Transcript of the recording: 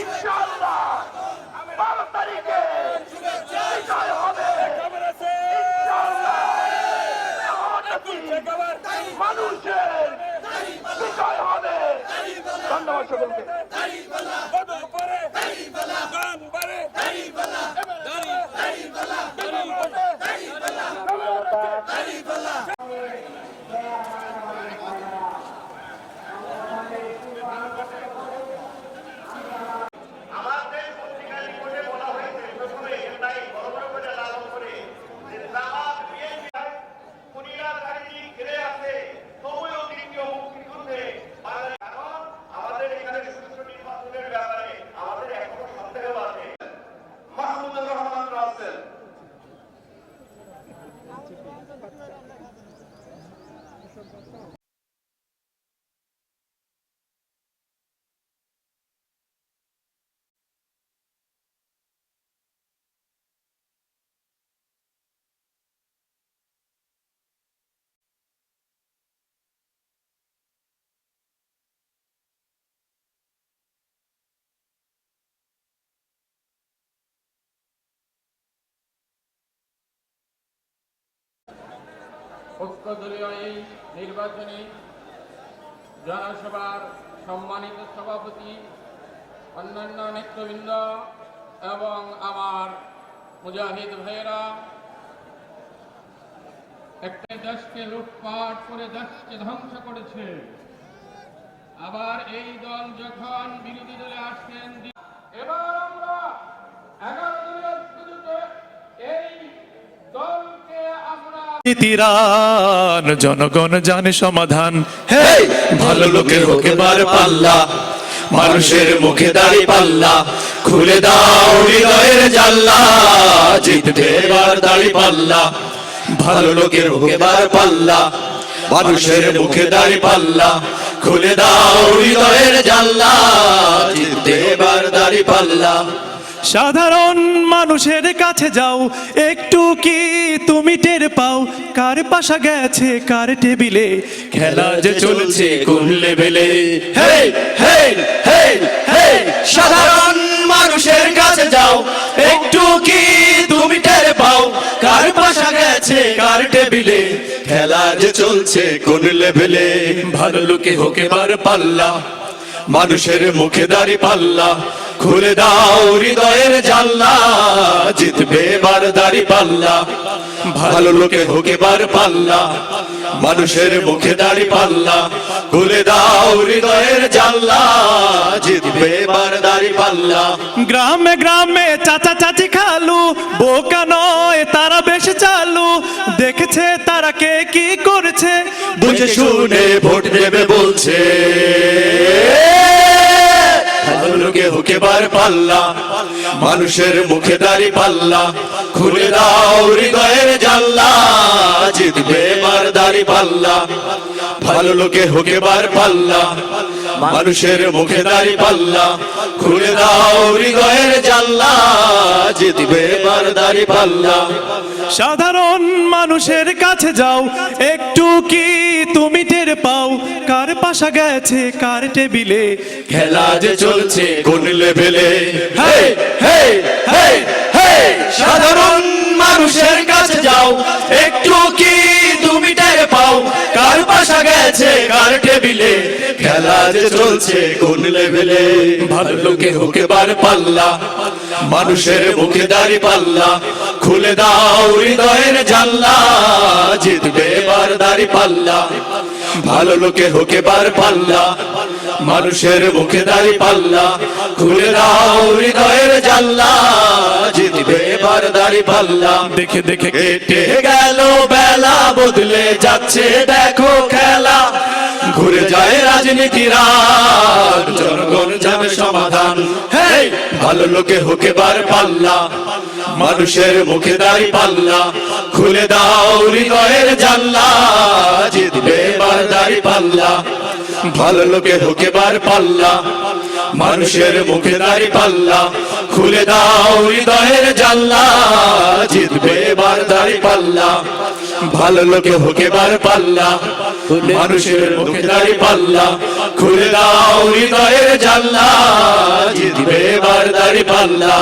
ইনশাআল্লাহ। বারো তারিখে বিজয় হবে। ইনশাআল্লাহ। মানুষের বিজয় হবে। ধন্যবাদ সকলকে। ঐক্যদলীয় জনসভার সম্মানিত সভাপতি, অন্যান্য নেতৃবৃন্দ এবং আমার মুজাহিদ ভাইয়েরা, একটা দেশকে লুটপাট করে দেশকে ধ্বংস করেছে। আবার এই দল যখন বিরোধী দলে আসছেন এবার আমরা এগারো দলীয় ঐক্যজোটে এই দলকে আমরা তিরান, জনগণ জানে সমাধান। হে ভালো লোকের হোকে বার পাল্লা, মানুষের মুখে দাড়ি পাল্লা, খুলে দাও হৃদয়ের জাল্লা জিতবে এবার দাড়ি পাল্লা। ভালো লোকের হোকে বার পাল্লা, মানুষের মুখে দাড়ি পাল্লা, খুলে দাও হৃদয়ের জাল্লা জিতবে এবার দাড়ি পাল্লা। সাধারণ মানুষের কাছে যাও, একটু কি কার পাশা গেছে কার টেবিলে? খেলা যে চলছে কোন লেভেলে? সাধারণ মানুষের কাছে যাও। একটু কি তুমি টের পাও? কার পাশা গেছে কার টেবিলে? খেলা যে চলছে কোন লেভেলে? ভালো লোকে হোকে বার পাল্লা মানুষের মুখে দাড়ি পাল্লা খুলে দাও হৃদয়ের জাল্লা জিতবে বার দাড়ি পাল্লা। ভালো লোকে হোকে বার পাল্লা মানুষের মুখে দাড়ি পাল্লা খুলে দাও হৃদয়ের জাল্লা জিতবে বার দাড়ি পাল্লা। গ্রামে গ্রামে চাচা চাচি খালু বোকা নয় তারা বেশ চালু। দেখেছে তারা কে কি করছে? বুঝে শুনে ভোট দেবে বলছে। হুকে বার পাল্লা, মানুষের মুখে দাড়ি পাল্লা, খুলে দাও হৃদয়ের জাল্লা জিতবে বার দাড়ি পাল্লা। ভালো লোকে হুকে বার পাল্লা, মানুষের মুখে দাড়ি পাল্লা, খুলে দাও হৃদয়ের জাল্লা জিতবে বার দাড়ি পাল্লা। সাধারণ মানুষের কাছে যাও, একটু কি তুমি টের পাও কার পাশা গেছে কার টেবিলে? খেলা যে চলছে কোন লেভেলে? সাধারণ মানুষের কাছে যাও একটু কি তুমি টের পাও কার পাশা গেছে কার টেবিলে? যে চলছে কোন লেভেলে? ভালো লোকে বার পাল্লা। মানুষের মুখে দাড়ি পাল্লা। খুলে দাও হৃদয়ের জাল্লা জিতবে বার দাড়ি পাল্লা। ভালো লোকে হোকে বার পাল্লা। মানুষের মুখে দাড়ি পাল্লা। খুলে দাও হৃদয়ের জাল্লা জিতবে বার দাড়ি পাল্লা। দেখে দেখে কেটে গেল বেলা। বদলে যাচ্ছে, দেখো খেলা। যায় রাজনীতির জনগণ যাবে সমাধান। হেই, ভালো লোকে হোকে বার পাল্লা, মানুষের মুখে দাড়ি পাল্লা। খুলে দাও হৃদয়ের জাল্লা জিতবে বার দাড়ি পাল্লা। ভালো লোকে হোকে বার পাল্লা, মানুষের মুখে দাড়ি পাল্লা। খুলে দাও হৃদয়ের জাল্লা জিতবে বার দাড়ি পাল্লা। ভালো লোকে হোকে বার পাল্লা, মানুষের মুখে দাঁড়ি পাল্লা, খুলে দাও হৃদয়ের জাল্লা জিতবে বার দাঁড়ি পাল্লা।